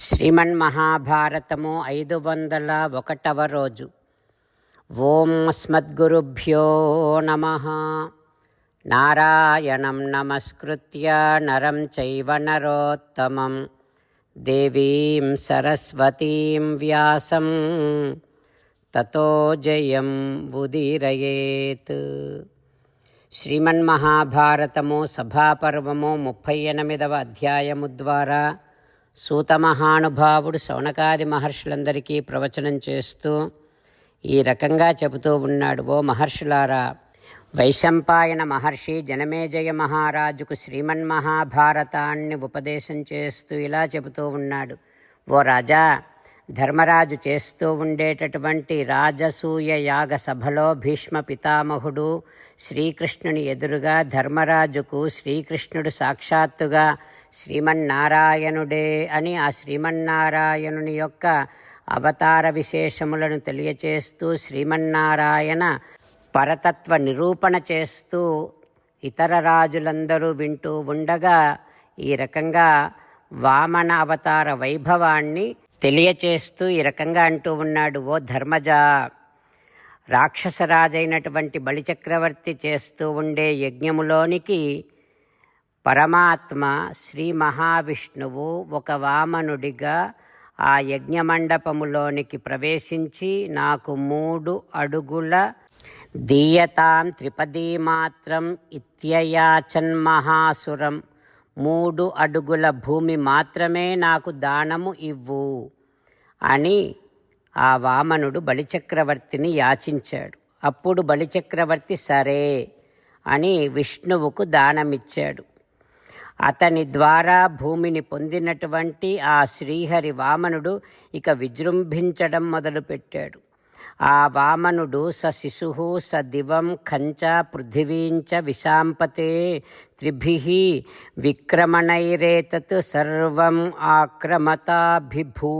శ్రీమన్మహాభారతము ఐదు వందల ఒకటవ రోజు. ఓం స్మద్గురుభ్యో నమ. నారాయణం నమస్కృత్య నరం చైవ నరోత్తమం. దేవీం సరస్వతీం వ్యాసం. తతో జయం ఉదీరయేత్ శ్రీమన్మహాభారతము సభాపర్వము ముప్పై ఎనిమిదవ అధ్యాయము ద్వారా సూతమహానుభావుడు శౌనకాది మహర్షులందరికీ ప్రవచనం చేస్తూ ఈ రకంగా చెబుతూ ఉన్నాడు ఓ మహర్షులారా వైశంపాయన మహర్షి జనమేజయ మహారాజుకు శ్రీమన్మహాభారతాన్ని ఉపదేశం చేస్తూ ఇలా చెబుతూ ఉన్నాడు. ఓ రాజా ధర్మరాజు చేస్తూ ఉండేటటువంటి రాజసూయ యాగ సభలో భీష్మ పితామహుడు శ్రీకృష్ణుని ఎదురుగా ధర్మరాజుకు శ్రీకృష్ణుడు సాక్షాత్తుగా శ్రీమన్నారాయణుడే అని ఆ శ్రీమన్నారాయణుని యొక్క అవతార విశేషములను తెలియచేస్తూ శ్రీమన్నారాయణ పరతత్వ నిరూపణ చేస్తూ ఇతర రాజులందరూ వింటూ ఉండగా ఈ రకంగా వామన అవతార వైభవాన్ని తెలియచేస్తూ ఈ రకంగా అంటూ ఉన్నాడు ఓ ధర్మజ! రాక్షసరాజైనటువంటి బలిచక్రవర్తి చేస్తూ ఉండే యజ్ఞములోనికి పరమాత్మ శ్రీ మహావిష్ణువు ఒక వామనుడిగా ఆ యజ్ఞమండపములోనికి ప్రవేశించి నాకు మూడు అడుగుల దీయతాం త్రిపదీ మాత్రం ఇత్యయాచన్ మూడు అడుగుల భూమి మాత్రమే నాకు దానము ఇవ్వు అని ఆ వామనుడు బలిచక్రవర్తిని యాచించాడు. అప్పుడు బలిచక్రవర్తి సరే అని విష్ణువుకు దానమిచ్చాడు. అతని ద్వారా భూమిని పొందినటువంటి ఆ శ్రీహరి వామనుడు ఇక విజృంభించడం మొదలుపెట్టాడు. ఆ వామనుడు స శిశు స దివం కంచ పృథివీంచ విశాంపతే త్రిభి విక్రమణైరేతత్ సర్వం ఆక్రమతాభిభూ.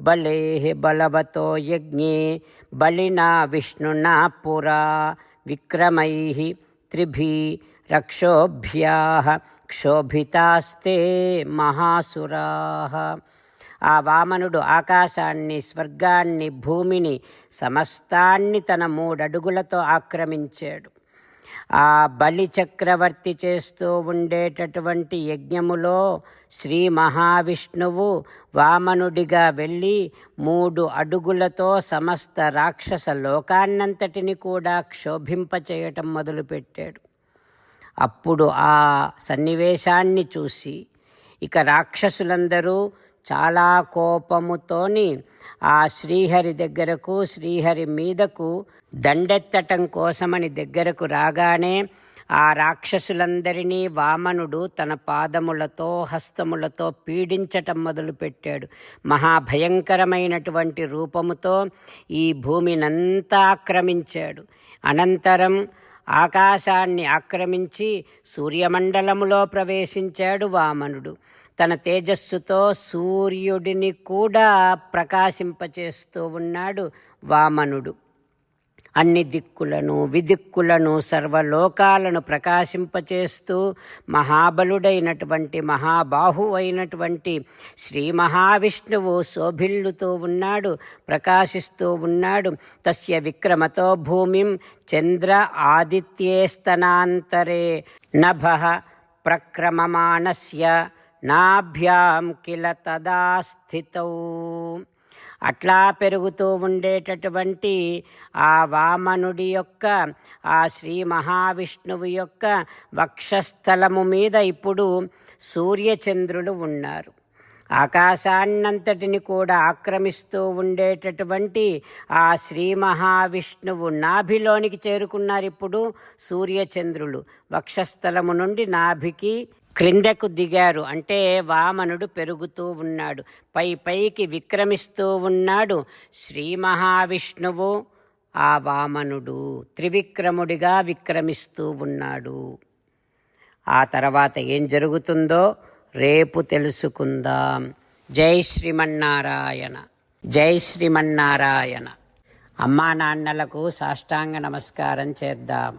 బలే బలవతో యజ్ఞే బలినా విష్ణునా పురా విక్రమై త్రిభి రక్షోభ్యా క్షోభితాస్తే మహాసురా. ఆ వామనుడు ఆకాశాన్ని స్వర్గాన్ని భూమిని సమస్తాన్ని తన మూడడుగులతో ఆక్రమించాడు. ఆ బలి చక్రవర్తి చేస్తూ ఉండేటటువంటి యజ్ఞములో శ్రీ మహావిష్ణువు వామనుడిగా వెళ్ళి మూడు అడుగులతో సమస్త రాక్షస లోకాన్నంతటిని కూడా క్షోభింపచేయటం మొదలుపెట్టాడు. అప్పుడు ఆ సన్నివేశాన్ని చూసి ఇక రాక్షసులందరూ చాలా కోపముతోని ఆ శ్రీహరి దగ్గరకు శ్రీహరి మీదకు దండెత్తటం కోసమని దగ్గరకు రాగానే ఆ రాక్షసులందరినీ వామనుడు తన పాదములతో హస్తములతో పీడించటం మొదలుపెట్టాడు. మహాభయంకరమైనటువంటి రూపముతో ఈ భూమినంతా ఆక్రమించాడు. అనంతరం ఆకాశాన్ని ఆక్రమించి సూర్యమండలములో ప్రవేశించాడు వామనుడు. తన తేజస్సుతో సూర్యుడిని కూడా ప్రకాశింపచేస్తూ ఉన్నాడు వామనుడు. అన్ని దిక్కులను విదిక్కులను సర్వలోకాలను ప్రకాశింపచేస్తూ మహాబలుడైనటువంటి మహాబాహు అయినటువంటి శ్రీ మహావిష్ణువు శోభిల్లుతూ ఉన్నాడు ప్రకాశిస్తూ ఉన్నాడు. తస్య విక్రమతో భూమిం చంద్ర ఆదిత్యేస్తనాంతరే నభ ప్రక్రమమాణస్య నాభ్యాం కిల తదా స్థితౌ అట్లా పెరుగుతూ ఉండేటటువంటి ఆ వామనుడి యొక్క ఆ శ్రీ మహావిష్ణువు యొక్క వక్షస్థలము మీద ఇప్పుడు సూర్యచంద్రులు ఉన్నారు. ఆకాశాన్నంతటిని కూడా ఆక్రమిస్తూ ఉండేటటువంటి ఆ శ్రీ మహావిష్ణువు నాభిలోనికి చేరుకున్నారు ఇప్పుడు సూర్యచంద్రులు. వక్షస్థలము నుండి నాభికి క్రిందకు దిగారు. అంటే వామనుడు పెరుగుతూ ఉన్నాడు. పై పైకి విక్రమిస్తూ ఉన్నాడు శ్రీ మహావిష్ణువు. ఆ వామనుడు త్రివిక్రముడిగా విక్రమిస్తూ ఉన్నాడు. ఆ తర్వాత ఏం జరుగుతుందో రేపు తెలుసుకుందాం. జై శ్రీమన్నారాయణ. జై శ్రీమన్నారాయణ. అమ్మా నాన్నలకు సాష్టాంగ నమస్కారం చేద్దాం.